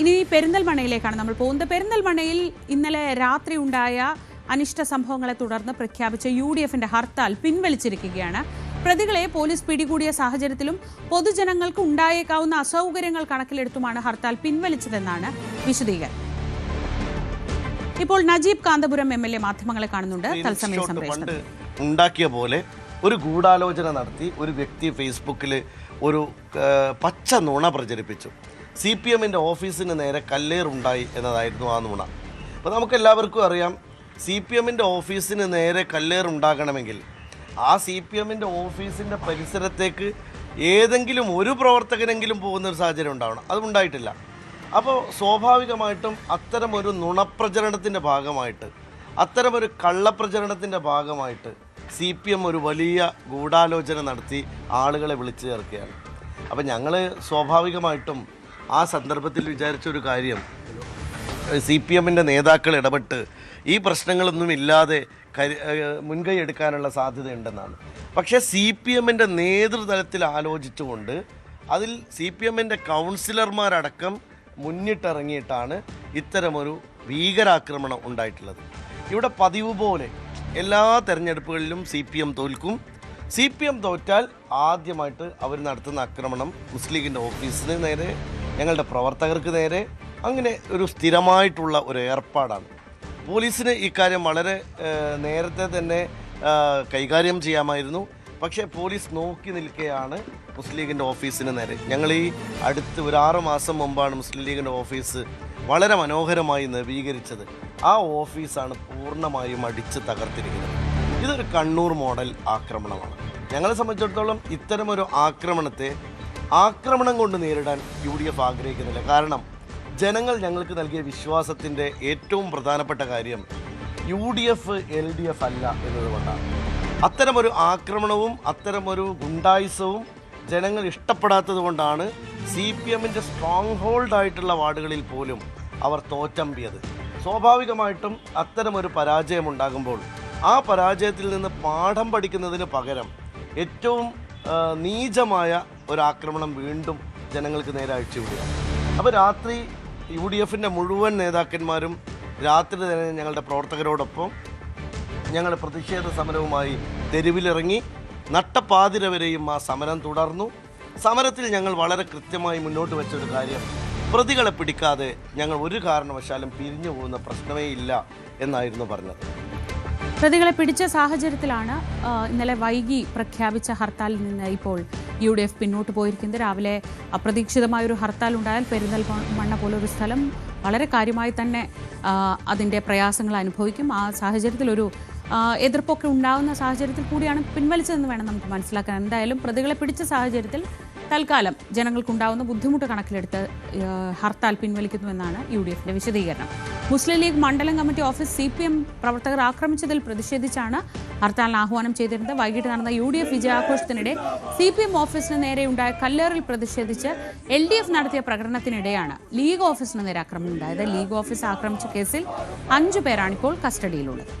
ഇനി പെരിന്തൽമണ്ണയിലേക്കാണ് നമ്മൾ പോകുന്നത്. പെരിന്തൽമണ്ണയിൽ ഇന്നലെ രാത്രി ഉണ്ടായ അനിഷ്ട സംഭവങ്ങളെ തുടർന്ന് പ്രഖ്യാപിച്ച യു ഡി എഫിന്റെ ഹർത്താൽ പിൻവലിച്ചിരിക്കുകയാണ്. പ്രതികളെ പോലീസ് പിടികൂടിയ സാഹചര്യത്തിലും പൊതുജനങ്ങൾക്ക് ഉണ്ടായേക്കാവുന്ന അസൗകര്യങ്ങൾ കണക്കിലെടുത്തുമാണ് ഹർത്താൽ പിൻവലിച്ചതെന്നാണ് വിശദീകരണം. ഇപ്പോൾ Najeeb Kanthapuram M L A മാധ്യമങ്ങളെ കാണുന്നുണ്ട്. തത്സമയ ഷോട്ട് സംപ്രേഷണം. ഉണ്ടാക്കിയ പോലെ ഒരു ഗൂഢാലോചന നടത്തി ഒരു വ്യക്തി ഫേസ്ബുക്കിൽ ഒരു പച്ച നുണ പ്രചരിപ്പിച്ചു. സി പി എമ്മിന്റെ ഓഫീസിന് നേരെ കല്ലേറുണ്ടായി എന്നതായിരുന്നു ആ നുണ. അപ്പോൾ നമുക്കെല്ലാവർക്കും അറിയാം സി പി എമ്മിന്റെ ഓഫീസിന് നേരെ കല്ലേറുണ്ടാകണമെങ്കിൽ ആ സി പി എമ്മിന്റെ ഓഫീസിന്റെ പരിസരത്തേക്ക് ഏതെങ്കിലും ഒരു പ്രവർത്തകനെങ്കിലും പോകുന്ന ഒരു സാഹചര്യം ഉണ്ടാവണം. അതുണ്ടായിട്ടില്ല അപ്പോൾ സ്വാഭാവികമായിട്ടും അത്തരമൊരു നുണപ്രചരണത്തിന്റെ ഭാഗമായിട്ട് അത്തരമൊരു കള്ളപ്രചരണത്തിന്റെ ഭാഗമായിട്ട് സി പി എം ഒരു വലിയ ഗൂഢാലോചന നടത്തി ആളുകളെ വിളിച്ചു ചേർക്കുകയാണ്. അപ്പം ഞങ്ങൾ സ്വാഭാവികമായിട്ടും ആ സന്ദർഭത്തിൽ വിചാരിച്ച ഒരു കാര്യം. സി പി എമ്മിന്റെ നേതാക്കൾ ഇടപെട്ട് ഈ പ്രശ്നങ്ങളൊന്നും ഇല്ലാതെ മുൻകൈ എടുക്കാനുള്ള സാധ്യതയുണ്ടെന്നാണ്. പക്ഷേ സി പി എമ്മിന്റെ നേതൃതലത്തിൽ ആലോചിച്ചുകൊണ്ട് അതിൽ സി പി എമ്മിന്റെ കൗൺസിലർമാരടക്കം മുന്നിട്ടിറങ്ങിയിട്ടാണ് ഇത്തരമൊരു ഭീകരാക്രമണം ഉണ്ടായിട്ടുള്ളത്. ഇവിടെ പതിവ് പോലെ എല്ലാ തെരഞ്ഞെടുപ്പുകളിലും സി പി എം തോൽക്കും. സി പി എം തോറ്റാൽ ആദ്യമായിട്ട് അവർ നടത്തുന്ന ആക്രമണം മുസ്ലിം ലീഗിന്റെ ഓഫീസിന് നേരെ ഞങ്ങളുടെ പ്രവർത്തകർക്ക് നേരെ അങ്ങനെ ഒരു സ്ഥിരമായിട്ടുള്ള ഒരു ഏർപ്പാടാണ്. പോലീസിന് ഇക്കാര്യം വളരെ നേരത്തെ തന്നെ കൈകാര്യം ചെയ്യാമായിരുന്നു. പക്ഷേ പോലീസ് നോക്കി നിൽക്കുകയാണ് മുസ്ലിം ലീഗിന്റെ ഓഫീസിന് നേരെ. ഞങ്ങൾ ഈ അടുത്ത് ഒരു ആറ് മാസം മുമ്പാണ് മുസ്ലിം ലീഗിന്റെ ഓഫീസ് വളരെ മനോഹരമായി നവീകരിച്ചത്. ആ ഓഫീസാണ് പൂർണമായും അടിച്ച് തകർത്തിരിക്കുന്നത്. ഇതൊരു കണ്ണൂർ മോഡൽ ആക്രമണമാണ്. ഞങ്ങളെ സംബന്ധിച്ചിടത്തോളം ഇത്തരമൊരു ആക്രമണത്തെ ആക്രമണം കൊണ്ട് നേരിടാൻ യു ഡി എഫ് ആഗ്രഹിക്കുന്നില്ല. കാരണം ജനങ്ങൾ ഞങ്ങൾക്ക് നൽകിയ വിശ്വാസത്തിന്റെ ഏറ്റവും പ്രധാനപ്പെട്ട കാര്യം U D F L D F അല്ല എന്നതുകൊണ്ടാണ്. അത്തരമൊരു ആക്രമണവും അത്തരമൊരു ഗുണ്ടായുസവും ജനങ്ങൾ ഇഷ്ടപ്പെടാത്തത് കൊണ്ടാണ് സി പി എമ്മിന്റെ സ്ട്രോങ് ഹോൾഡ് ആയിട്ടുള്ള വാർഡുകളിൽ പോലും അവർ തോറ്റമ്പിയത്. സ്വാഭാവികമായിട്ടും അത്തരമൊരു പരാജയമുണ്ടാകുമ്പോൾ ആ പരാജയത്തിൽ നിന്ന് പാഠം പഠിക്കുന്നതിന് പകരം ഏറ്റവും നീചമായ ഒരു ആക്രമണം വീണ്ടും ജനങ്ങൾക്ക് നേരെ അഴിച്ചുവിടുകയാണ് അപ്പോൾ രാത്രി യു ഡി എഫിന്റെ മുഴുവൻ നേതാക്കന്മാരും രാത്രി തന്നെ ഞങ്ങളുടെ പ്രവർത്തകരോടൊപ്പം ഞങ്ങളുടെ പ്രതിഷേധ സമരവുമായി തെരുവിലിറങ്ങി നട്ടപ്പാതിര വരെയും ആ സമരം തുടർന്നു. സമരത്തിൽ ഞങ്ങൾ വളരെ കൃത്യമായി മുന്നോട്ട് വെച്ചൊരു കാര്യം പ്രതികളെ പിടിക്കാതെ ഞങ്ങൾ ഒരു കാരണവശാലും പിരിഞ്ഞു പോകുന്ന പ്രശ്നമേ ഇല്ല എന്നായിരുന്നു പറഞ്ഞത്. പ്രതികളെ പിടിച്ച സാഹചര്യത്തിലാണ് ഇന്നലെ വൈകി പ്രഖ്യാപിച്ച ഹർത്താലിൽ നിന്ന് ഇപ്പോൾ യു ഡി എഫ് പിന്നോട്ട് പോയിരിക്കുന്നത്. രാവിലെ അപ്രതീക്ഷിതമായ ഒരു ഹർത്താൽ ഉണ്ടായാൽ പോലെ പോലൊരു സ്ഥലം വളരെ കാര്യമായി തന്നെ അതിന്റെ പ്രയാസങ്ങൾ അനുഭവിക്കും. ആ സാഹചര്യത്തിൽ ഒരു എതിർപ്പൊക്കെ ഉണ്ടാകുന്ന സാഹചര്യത്തിൽ കൂടിയാണ് പിൻവലിച്ചതെന്ന് വേണം നമുക്ക് മനസ്സിലാക്കാൻ. എന്തായാലും പ്രതികളെ പിടിച്ച സാഹചര്യത്തിൽ തൽക്കാലം ജനങ്ങൾക്കുണ്ടാവുന്ന ബുദ്ധിമുട്ട് കണക്കിലെടുത്ത് ഹർത്താൽ പിൻവലിക്കുന്നുവെന്നാണ് യു ഡി എഫിന്റെ വിശദീകരണം. മുസ്ലിം ലീഗ് മണ്ഡലം committee office C P M പ്രവർത്തകർ ആക്രമിച്ചതിൽ പ്രതിഷേധിച്ചാണ് ഹർത്താലിന് ആഹ്വാനം ചെയ്തിരുന്നത്. വൈകിട്ട് നടന്ന യു ഡി എഫ് വിജയാഘോഷത്തിനിടെ സി പി എം ഓഫീസിന് നേരെയുണ്ടായ കല്ലേറിൽ പ്രതിഷേധിച്ച് എൽ ഡി എഫ് നടത്തിയ പ്രകടനത്തിനിടെയാണ് ലീഗ് ഓഫീസിന് നേരെ ആക്രമണം ഉണ്ടായത്. ലീഗ് ഓഫീസ് ആക്രമിച്ച കേസിൽ അഞ്ചു പേരാണിപ്പോൾ കസ്റ്റഡിയിലുള്ളത്.